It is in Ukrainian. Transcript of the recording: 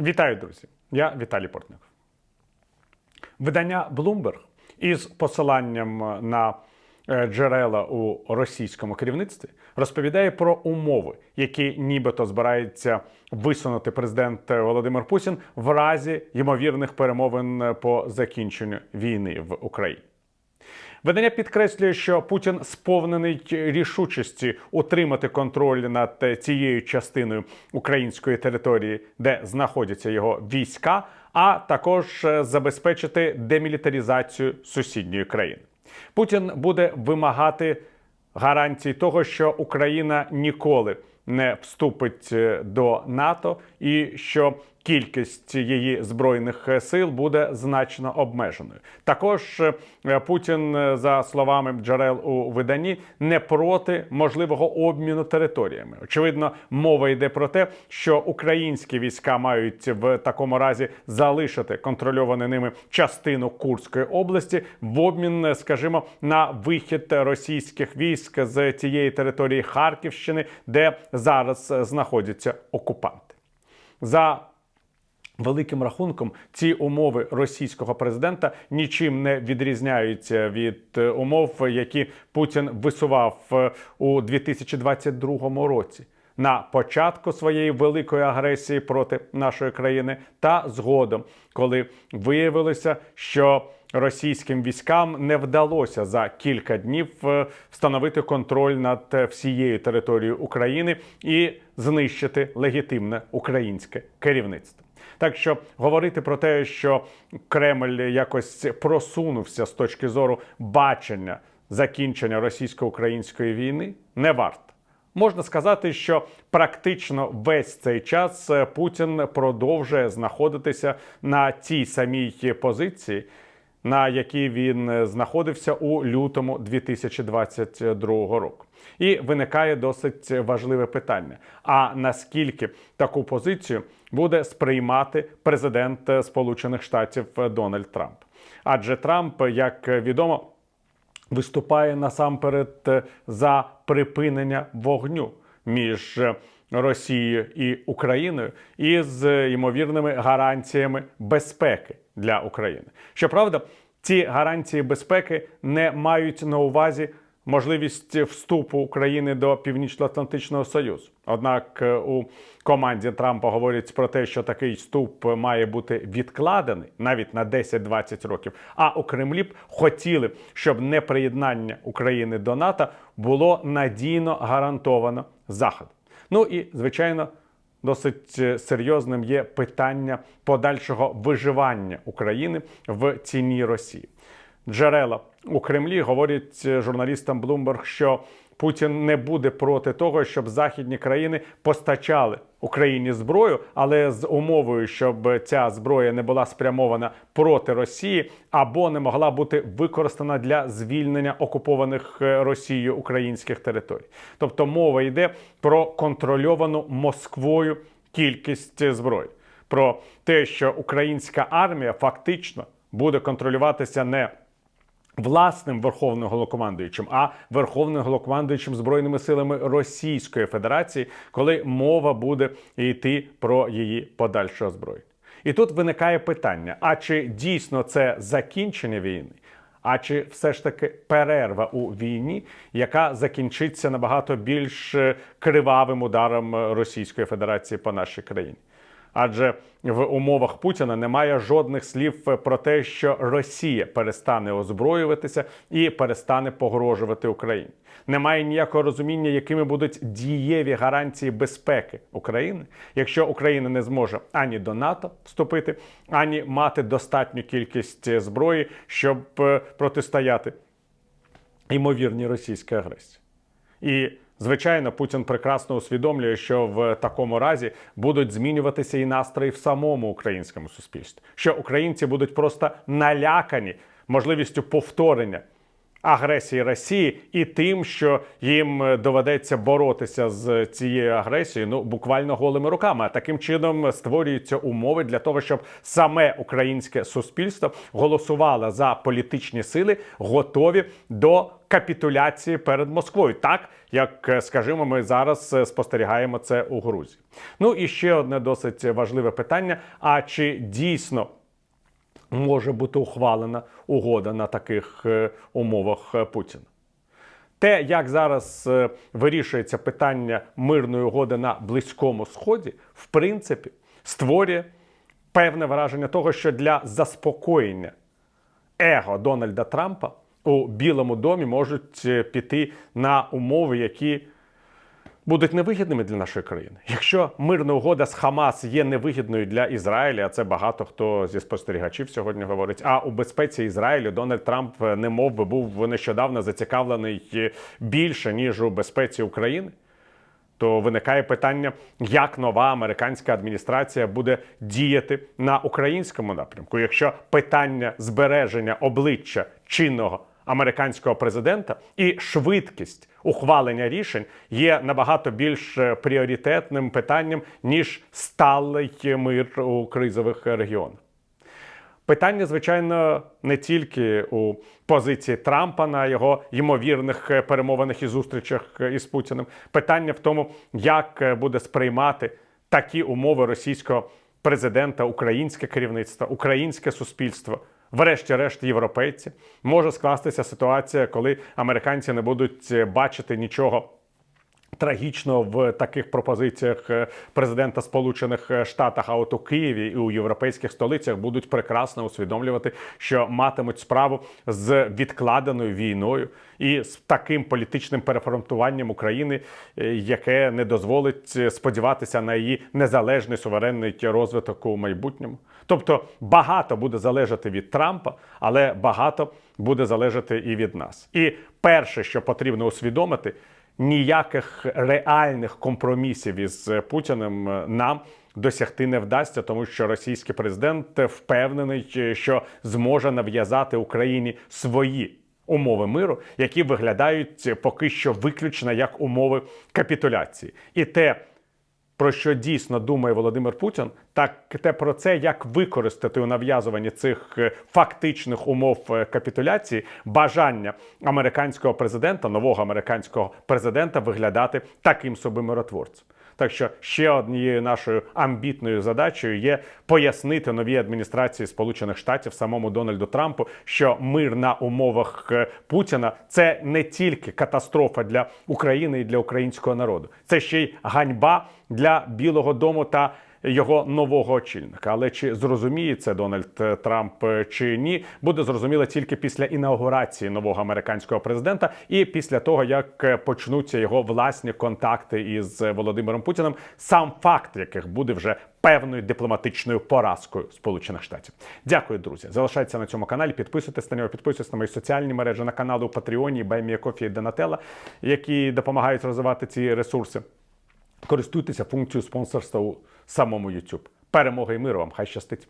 Вітаю, друзі! Я Віталій Портников. Видання Bloomberg із посиланням на е, джерела у російському керівництві розповідає про умови, які нібито збирається висунути президент Володимир Путін в разі ймовірних перемовин по закінченню війни в Україні. Видання підкреслює, що Путін сповнений рішучості утримати контроль над цією частиною української території, де знаходяться його війська, а також е, забезпечити демілітаризацію сусідньої країни. Путін буде вимагати гарантій того, що Україна ніколи не вступить е, до НАТО, і що кількість її збройних сил буде значно обмеженою. Також е, Путін, е, за словами джерел у виданні, не проти можливого обміну територіями. Очевидно, мова йде про те, що українські війська мають в такому разі залишити контрольовану ними частину Курської області в обмін, е, скажімо, на вихід російських військ з тієї території Харківщини, де зараз е, знаходяться окупанти. За Великим рахунком ці умови російського президента нічим не відрізняються від е, умов, які Путін висував е, у 2022 році на початку своєї великої агресії проти нашої країни та згодом, коли виявилося, що російським військам не вдалося за кілька днів е, встановити контроль над всією територією України і знищити легітимне українське керівництво. Так що говорити про те, що Кремль якось просунувся з точки зору бачення закінчення російсько-української війни, не варто. Можна сказати, що практично весь цей час е, Путін продовжує знаходитися на тій самій позиції, на якій він е, знаходився у лютому 2022 року. І виникає досить важливе питання: а наскільки таку позицію буде сприймати президент е, Сполучених Штатів Дональд Трамп? Адже Трамп, як відомо, виступає насамперед е, за припинення вогню між е, Росією і Україною із е, ймовірними гарантіями безпеки для України. Щоправда, ці гарантії безпеки не мають на увазі можливість вступу України до Північно-Атлантичного Союзу. Однак е, у команді Трампа говорять про те, що такий вступ має бути відкладений навіть на 10-20 років. А у Кремлі б хотіли, щоб неприєднання України до НАТО було надійно гарантовано Заходом. Ну і звичайно. Досить е, серйозним є питання подальшого виживання України в ціні Росії. Джерела у Кремлі говорять е, журналістам Bloomberg, що Путін не буде проти того, щоб західні країни постачали Україні зброю, але з умовою, щоб ця зброя не була спрямована проти Росії або не могла бути використана для звільнення окупованих е, Росією українських територій. Тобто мова йде про контрольовану Москвою кількість зброї, про те, що українська армія фактично буде контролюватися не власним верховним головнокомандуючим, а верховним головнокомандуючим збройними силами Російської Федерації, коли мова буде йти про її подальше озброєння. І тут виникає питання: а чи дійсно це закінчення війни? А чи все ж таки перерва у війні, яка закінчиться набагато більш е, кривавим ударом Російської Федерації по нашій країні? Адже в умовах Путіна немає жодних слів про те, що Росія перестане озброюватися і перестане погрожувати Україні. Немає ніякого розуміння, якими будуть дієві гарантії безпеки України, якщо Україна не зможе ані до НАТО вступити, ані мати достатню кількість зброї, щоб е, протистояти ймовірній російській агресії. І Звичайно, Путін прекрасно усвідомлює, що в такому разі будуть змінюватися і настрої в самому українському суспільстві, що українці будуть просто налякані можливістю повторення агресії Росії і тим, що їм е, доведеться боротися з цією агресією, ну буквально голими руками. А таким чином створюються умови для того, щоб саме українське суспільство голосувало за політичні сили, готові до капітуляції перед Москвою, так як е, скажімо, ми зараз е, спостерігаємо це у Грузії. Ну і ще одне досить важливе питання: а чи дійсно може бути ухвалена угода на таких е, умовах е, Путіна? Те, як зараз е, вирішується питання мирної угоди на Близькому Сході, в принципі, створює певне враження того, що для заспокоєння его Дональда Трампа у Білому домі можуть піти на умови, які будуть невигідними для нашої країни. Якщо мирна угода з Хамас є невигідною для Ізраїля, а це багато хто зі спостерігачів сьогодні говорить. А у безпеці Ізраїлю Дональд Трамп е, немов би був нещодавно зацікавлений е, більше ніж у безпеці України. То виникає питання, як нова американська адміністрація буде діяти на українському напрямку, якщо питання збереження обличчя чинного американського президента і швидкість ухвалення рішень є набагато більш пріоритетним питанням ніж сталий мир у кризових регіонах. Питання, звичайно, не тільки у позиції Трампа на його ймовірних перемовинах і зустрічах із Путіним. Питання в тому, як буде сприймати такі умови російського президента, українське керівництво, українське суспільство. Врешті-решт, європейці. Може скластися ситуація, коли американці не будуть е, бачити нічого трагічно в таких пропозиціях е, президента Сполучених Штатів, а от у Києві і у європейських столицях будуть прекрасно усвідомлювати, що матимуть справу з відкладеною війною і з таким політичним перефронтуванням України, е, яке не дозволить е, сподіватися на її незалежний суверенний розвиток у майбутньому. Тобто багато буде залежати від Трампа, але багато буде залежати і від нас. І перше, що потрібно усвідомити ніяких реальних компромісів із Путіним е, нам досягти не вдасться, тому що російський президент впевнений, що зможе нав'язати Україні свої. Умови миру, які виглядають поки що виключно як умови капітуляції, і те, про що дійсно думає Володимир Путін, так те про це, як використати у нав'язуванні цих е, фактичних умов е, капітуляції бажання американського президента, нового американського президента, виглядати таким собі миротворцем. Так що ще однією нашою амбітною задачею є пояснити новій адміністрації Сполучених Штатів самому Дональду Трампу, що мир на умовах е, Путіна це не тільки катастрофа для України і для українського народу, це ще й ганьба для Білого Дому та його нового очільника. Але чи зрозуміє це Дональд е, Трамп е, чи ні, буде зрозуміло тільки після інаугурації нового американського президента і після того, як е, почнуться його власні контакти із Володимиром Путіним, сам факт яких буде вже певною дипломатичною поразкою Сполучених Штатів. Дякую, друзі. Залишайтеся на цьому каналі. Підписуйтесь на нього, підписуйтесь на мої соціальні мережі на канали у Патреоні, Баймія Кофі і Донателла, які допомагають розвивати ці ресурси. Користуйтеся функцією спонсорства у самому YouTube. Перемоги і миру вам! Хай щастить!